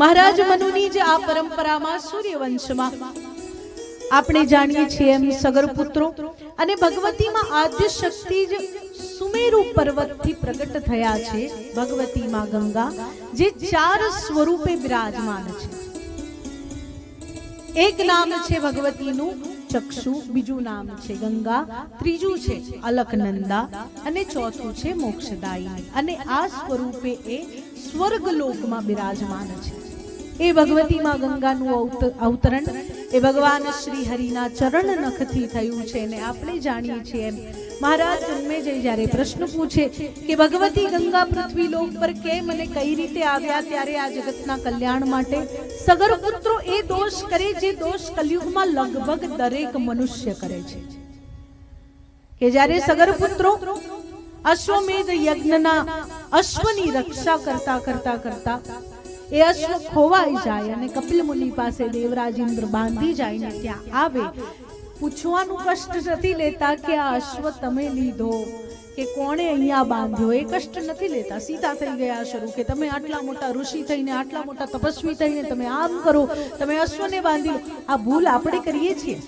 મહારાજ મનુની જે આ પરંપરામાં સૂર્યવંશમાં આપણે જાણીએ છીએ એમ સગર પુત્રો અને ભગવતીમાં આદ્ય શક્તિ જ સુમેરુ પર્વતથી પ્રગટ થયા છે, ભગવતીમાં ગંગા, જે ચાર સ્વરૂપે બિરાજમાન છે. એક નામ છે ભગવતીનું, ચક્ષુ, બીજું નામ છે ગંગા, ત્રીજું છે અલકનંદા અને ચોથું છે મોક્ષદાયી અને આ સ્વરૂપે એ સ્વર્ગલોકમાં બિરાજમાન છે. એ ભગવતીમાં ગંગાનું અવતરણ. એ ભગવાન શ્રી હરિના ચરણ નખથી થયું છે અને આપણે જાણીએ છીએ એમ. મહારાજ જન્મેજય જ્યારે પ્રશ્ન પૂછે કે, ભગવતી ગંગા પૃથ્વી લોક પર કેમ અને કઈ રીતે આવ્યા ત્યારે આ જગતના કલ્યાણ માટે? સગર પુત્રો એ દોષ કરે જે દોષ કલયુગમાં લગભગ દરેક મનુષ્ય કરે છે. કે જ્યારે સગર પુત્રો અશ્વમેધ યજ્ઞના અશ્વની રક્ષા કરતા કરતા કરતા એ અશ્વ ખોવાઈ જાય અને કપિલ મુનિ પાસે દેવરાજ ઇન્દ્ર બાંધી જાય ને ત્યાં આવે. પૂછવાનું કષ્ટ નથી લેતા કે આ અશ્વ તમે લીધો કે કોણે અહીંયા બાંધ્યો? એ કષ્ટ નથી લેતા. સીતા થઈ ગયા શરૂ કે તમે આટલા મોટા ઋષિ થઈને, આટલા મોટા તપસ્વી થઈને તમે આમ કરો, તમે અશ્વને બાંધી આ ભૂલ આપણે કરીએ છીએ.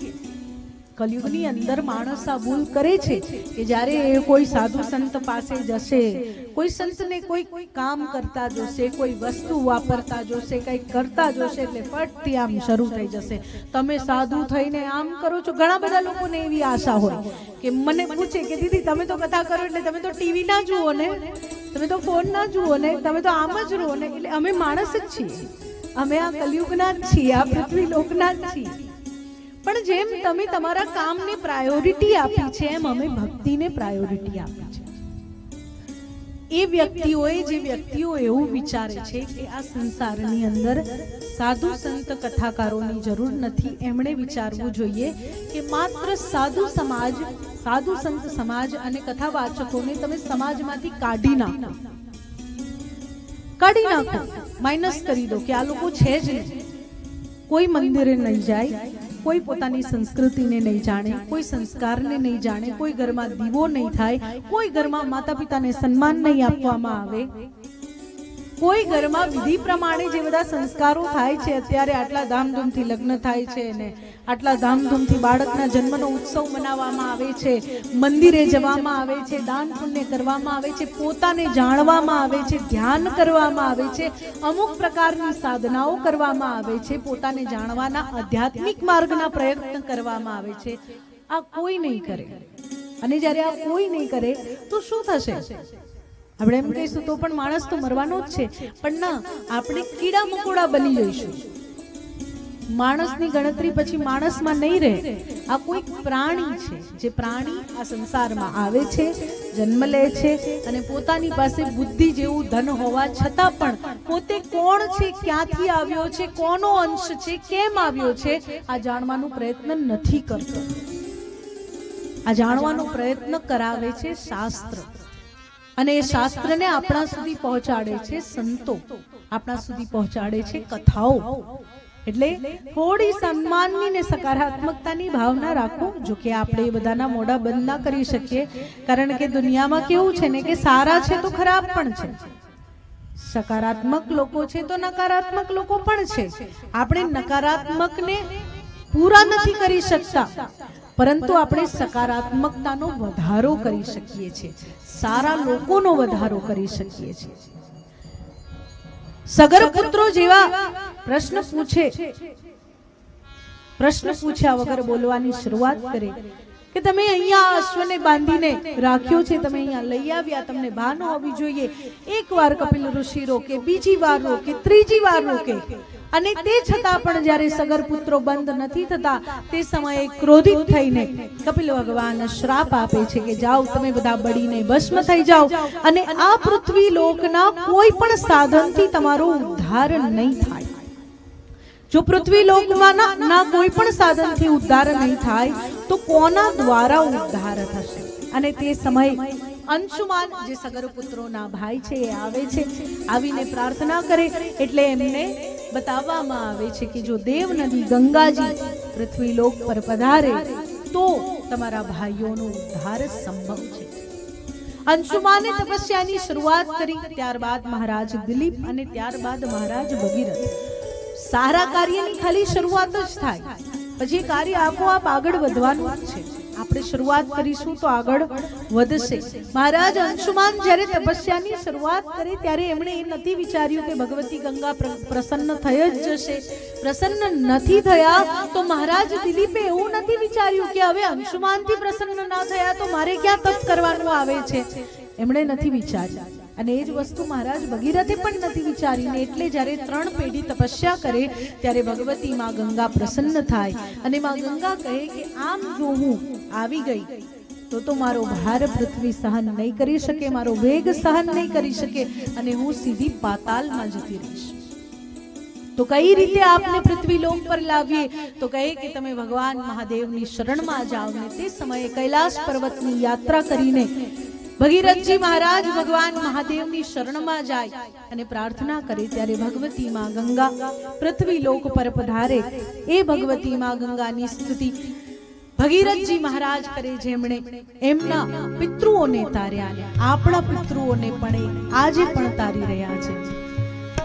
કલયુગની અંદર માણસ આ ભૂલ કરે છે કે જ્યારે એ કોઈ સાધુ સંત પાસે જશે, કોઈ સંતને કોઈ કામ કરતા જોશે, કોઈ વસ્તુ વાપરતા જોશે, કંઈક કરતા જોશે, એટલે ફટથી આમ શરૂ થઈ જશે. તમે સાધુ થઈને આમ કરો છો, ઘણા બધા લોકોને એવી આશા હોય કે મને પૂછે કે દીદી, તમે તો કથા કરો એટલે તમે તો ટીવી ના જુઓ ને? તમે તો ફોન ના જુઓ ને? તમે તો આમ જ રહો ને? એટલે અમે માણસ જ છીએ. અમે આ કલયુગના જ છીએ, આ પૃથ્વી લોકના જ છીએ. પણ જેમ તમે તમારા કામને પ્રાયોરિટી આપી છે એમ અમે ભક્તિને પ્રાયોરિટી આપી છે એ વ્યક્તિઓએ જે વ્યક્તિઓ એવું વિચારે છે કે આ સંસારની અંદર સાધુ સંત કથાકારોની જરૂર નથી. એમણે વિચારવું જોઈએ કે માત્ર સાધુ સમાજ સાધુ સંત સમાજ અને કથાવાચકોને તમે સમાજમાંથી કાઢી નાખો. કાઢી નાખો. માઇનસ કરી દો કે આ લોકો છે જ નહીં. કોઈ મંદિરે નહીં જાય. કોઈ પોતાની સંસ્કૃતિને નહીં જાણે, કોઈ સંસ્કારને નહીં જાણે, કોઈ ઘરમાં દીવો નહીં થાય, કોઈ ઘરમાં માતા પિતાને સન્માન નહીં આપવામાં આવે. કોઈ ઘરમાં વિધિ પ્રમાણે જે બધા સંસ્કારો થાય છે, અત્યારે આટલા ધામધૂમથી લગ્ન થાય છે ને આટલા ધામધૂમથી બાળકના જન્મનો ઉત્સવ મનાવવામાં આવે છે, મંદિરે જવામાં આવે છે, દાન પુણ્ય કરવામાં આવે છે, પોતાને જાણવામાં આવે છે, ધ્યાન કરવામાં આવે છે, અમુક પ્રકારની સાધનાઓ કરવામાં આવે છે, પોતાને જાણવાના આધ્યાત્મિક માર્ગના પ્રયત્ન કરવામાં આવે છે. આ કોઈ નહીં કરે. અને જ્યારે આ કોઈ નહીં કરે, તો શું થશે? આપણે એમ કહીશું, તો પણ માણસ તો મરવાનો જ છે. પણ ના, આપણે કીડા મકોડા બની જઈશું. માણસની ગણતરી પછી માણસમાં નહીં રહે. આ કોઈ પ્રાણી છે, જે પ્રાણી આ સંસારમાં આવે છે, જન્મ લે છે અને પોતાની પાસે બુદ્ધિ જેવું ધન હોવા છતાં પણ પોતે કોણ છે, ક્યાંથી આવ્યો છે, કોનો અંશ છે, કેમ આવ્યો છે, આ જાણવાનો પ્રયત્ન નથી કરતો. આ જાણવાનો પ્રયત્ન કરાવે છે શાસ્ત્ર. અને એ શાસ્ત્રને આપણા સુધી પહોંચાડે છે સંતો. આપણા સુધી પહોંચાડે છે કથાઓ. એટલે થોડી સન્માનની ને સકારાત્મકતાની ભાવના રાખો જો કે આપણે એ બધાના મોઢા બંધ ના કરી શકીએ. કારણ કે દુનિયામાં કેવું છે ને કે સારા છે તો ખરાબ પણ છે. સકારાત્મક લોકો છે તો નકારાત્મક લોકો પણ છે. આપણે નકારાત્મકને પૂરા નથી કરી શકતા. પરંતુ આપણે સકારાત્મકતાનો વધારો કરી શકીએ છીએ. સારા લોકોનો વધારો કરી શકીએ છીએ. સગર પુત્રો જેવા પ્રશ્ન પૂછે. પ્રશ્ન પૂછ્યા વગર બોલવાની શરૂઆત કરે. કે તમે અહીંયા અશ્વને બાંધીને રાખ્યો છે તમે અહીંયા લઈ આવ્યા તમને ભાન હોવી જોઈએ. એક વાર કપિલ ઋષિ રોકે બીજી વાર રોકે ત્રીજી વાર રોકે. અને તે છતાં પણ જ્યારે સગર પુત્રો બંધ નથી થતા તે સમયે ક્રોધિત થઈને કપિલ ભગવાન શ્રાપ આપે છે કે જાઓ તમે બધા બળીને ભસ્મ થઈ જાઓ. અને આ પૃથ્વી લોકના કોઈ પણ સાધનથી તમારો ઉદ્ધાર નહીં થાય. જો પૃથ્વી લોકમાં ના કોઈ પણ સાધનથી ઉદ્ધાર નહીં થાય તો કોના દ્વારા ઉદ્ધાર થશે? અને તે સમયે અંશુમાન જે સગર પુત્રોના ભાઈ છે એ આવે છે આવીને પ્રાર્થના કરે એટલે એમને બતાવવામાં આવે છે કે જો દેવ નદી ગંગાજી પૃથ્વી લોક પર પધારે, તો તમારા ભાઈઓનો ઉદ્ધાર સંભવ છે. અંશુમાને તપસ્યાની શરૂઆત કરી, ત્યારબાદ મહારાજ દિલીપ અને ત્યારબાદ મહારાજ ભગીરથ. સારા કાર્યની ખાલી શરૂઆત જ થાય, પછી કાર્ય આપોઆપ આગળ વધવાનું છે. આપણે શરૂઆત કરીશું તો આગળ વધશે. મહારાજ, અંશુમાન જ્યારે તપસ્યાની શરૂઆત કરી ત્યારે એમણે એ નથી વિચાર્યું કે ભગવતી ગંગા પ્રસન્ન થઈ જ જશે. પ્રસન્ન નથી થયા તો મહારાજ દિલીપે એવું નથી વિચાર્યું કે હવે અંશુમાનથી પ્રસન્ન ના થયા તો મારે ક્યાં તપ કરવાનું આવે છે? એમણે નથી વિચાર્યું. અને એ જ વસ્તુ મહારાજ ભગીરથે પણ નથી વિચારીને એટલે જ્યારે ત્રણ પેઢી તપસ્યા કરે, ત્યારે ભગવતી માં ગંગા પ્રસન્ન થાય. અને માં ગંગા કહે કે, આમ જો હું આવી ગઈ, તો તો મારો ભાર પૃથ્વી સહન નહીં કરી શકે, મારો વેગ સહન નહીં કરી શકે, અને હું સીધી પાતાલમાં જતી રહીશ. તો કઈ રીતે આપને પૃથ્વી લોક પર લાવીએ? તો કહે કે, તમે ભગવાન મહાદેવની શરણમાં જાઓ. ને તે સમયે કૈલાસ પર્વતની યાત્રા કરીને ભગીરથજી મહારાજ ભગવાન મહાદેવની શરણમાં જાય અને પ્રાર્થના કરે ત્યારે ભગવતી માં ગંગા પૃથ્વી લોક પર પધારે. એ ભગવતી માં ગંગાની સ્તુતિ ભગીરથજી મહારાજ કરે જેમણે એમના પિતૃઓને તાર્યા આપણા પિતૃઓને પણ આજે પણ તારી રહ્યા છે.